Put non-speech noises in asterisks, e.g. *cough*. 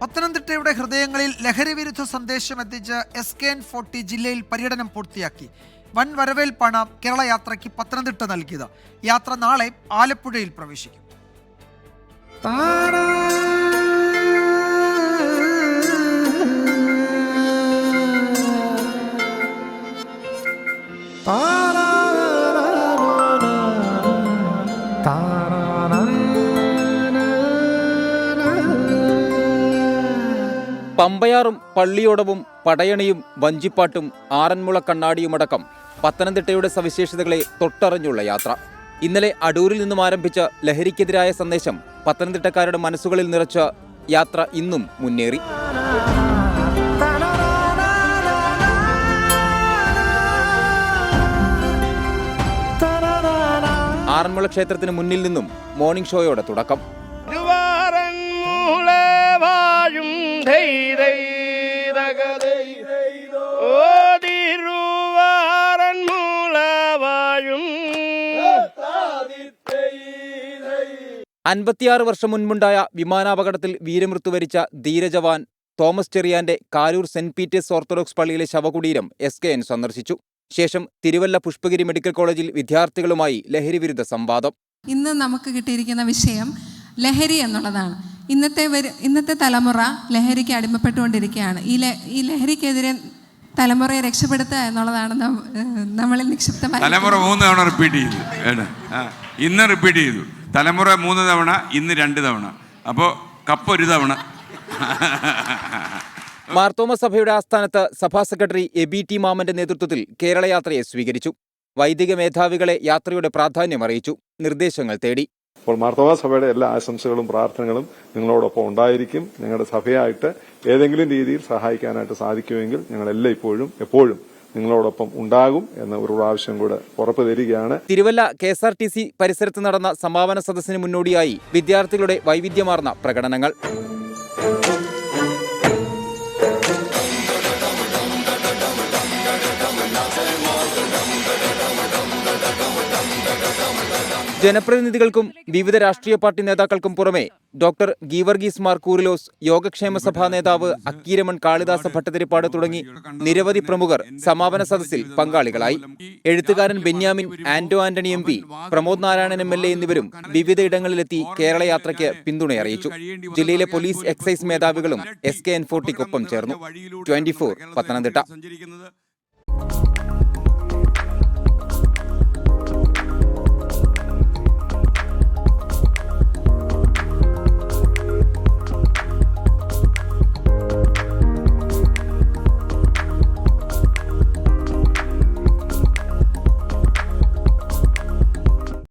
പത്തനംതിട്ടയുടെ ഹൃദയങ്ങളിൽ ലഹരി വിരുദ്ധ സന്ദേശം എത്തിച്ച് എസ് കെ എൻ ഫോർട്ടി ജില്ലയിൽ പര്യടനം പൂർത്തിയാക്കി. വൻ വരവേൽപ്പാണ് കേരള യാത്രയ്ക്ക് പത്തനംതിട്ട നൽകിയത്. യാത്ര നാളെ ആലപ്പുഴയിൽ പ്രവേശിക്കും. പമ്പയാറും പള്ളിയോടവും പടയണിയും വഞ്ചിപ്പാട്ടും ആറന്മുള കണ്ണാടിയുമടക്കം പത്തനംതിട്ടയുടെ സവിശേഷതകളെ തൊട്ടറിഞ്ഞുള്ള യാത്ര. ഇന്നലെ അടൂരിൽ നിന്നും ആരംഭിച്ച ലഹരിക്കെതിരായ സന്ദേശം പത്തനംതിട്ടക്കാരുടെ മനസ്സുകളിൽ നിറച്ച യാത്ര ഇന്നും മുന്നേറി. ആറന്മുള ക്ഷേത്രത്തിന് മുന്നിൽ നിന്നും മോർണിംഗ് ഷോയോടെ തുടക്കം. അൻപത്തിയാറ് വർഷം മുൻപുണ്ടായ വിമാനാപകടത്തിൽ വീരമൃത്യു വരിച്ച ധീരജവാൻ തോമസ് ചെറിയാന്റെ കാരൂർ സെന്റ് പീറ്റേഴ്സ് ഓർത്തഡോക്സ് പള്ളിയിലെ ശവകുടീരം എസ് കെ എൻ സന്ദർശിച്ചു. ശേഷം തിരുവല്ല പുഷ്പഗിരി മെഡിക്കൽ കോളേജിൽ വിദ്യാർത്ഥികളുമായി ലഹരിവിരുദ്ധ സംവാദം. ഇന്ന് നമുക്ക് കിട്ടിയിരിക്കുന്ന വിഷയം ലഹരി എന്നുള്ളതാണ്. ഇന്നത്തെ വരു ഇന്നത്തെ തലമുറ ലഹരിക്ക് അടിമപ്പെട്ടുകൊണ്ടിരിക്കുകയാണ്. ഈ ല ഈ ലഹരിക്കെതിരെ തലമുറയെ രക്ഷപ്പെടുത്തുക എന്നുള്ളതാണ് നമ്മളിൽ നിക്ഷിപ്തമായി തലമുറ മൂന്ന് തവണ റിപ്പീറ്റ് ചെയ്തു. ഇന്ന് റിപ്പീറ്റ് ചെയ്തു. തലമുറ മൂന്ന് തവണ ഇന്ന് രണ്ട് തവണ. അപ്പോൾ കപ്പ് ഒരു തവണ. *laughs* മാർത്തോമ സഭയുടെ ആസ്ഥാനത്ത് സഭാ സെക്രട്ടറി എ ബി ടി മാമന്റെ നേതൃത്വത്തിൽ കേരള യാത്രയെ സ്വീകരിച്ചു. വൈദിക മേധാവികളെ യാത്രയുടെ പ്രാധാന്യം അറിയിച്ചു. നിർദ്ദേശങ്ങൾ തേടി. അപ്പോൾ മാർത്തോമാ സഭയുടെ എല്ലാ ആശംസകളും പ്രാർത്ഥനകളും നിങ്ങളോടൊപ്പം ഉണ്ടായിരിക്കും. നിങ്ങളുടെ സഭയായിട്ട് ഏതെങ്കിലും രീതിയിൽ സഹായിക്കാനായിട്ട് സാധിക്കുമെങ്കിൽ ഞങ്ങളെല്ലാം ഇപ്പോഴും എപ്പോഴും നിങ്ങളോടൊപ്പം ഉണ്ടാകും എന്ന ഒരു പ്രാവശ്യം കൂടെ ഉറപ്പ് തരികയാണ്. Thiruvalla K S R T C പരിസരത്ത് നടന്ന സമാപന സദസ്സിന് മുന്നോടിയായി വിദ്യാർത്ഥികളുടെ വൈവിധ്യമാർന്ന പ്രകടനങ്ങൾ. ജനപ്രതിനിധികൾക്കും വിവിധ രാഷ്ട്രീയ പാർട്ടി നേതാക്കൾക്കും പുറമെ ഡോക്ടർ ഗീവർഗീസ് മാർ കൂറിലോസ് യോഗക്ഷേമ സഭാ നേതാവ് അക്കീരമൺ കാളിദാസ ഭട്ടതിരിപ്പാട് തുടങ്ങി നിരവധി പ്രമുഖർ സമാപന സദസ്സിൽ പങ്കാളികളായി. എഴുത്തുകാരൻ Benyamin Anto Antony M P Pramod Narayanan M L A എന്നിവരും വിവിധയിടങ്ങളിലെത്തി കേരള യാത്രയ്ക്ക് പിന്തുണ അറിയിച്ചു. ജില്ലയിലെ പോലീസ് എക്സൈസ് മേധാവികളും എസ് കെ എൻ ഫോർട്ടിക്കൊപ്പം ചേർന്നു. ട്വന്റി പത്തനംതിട്ട.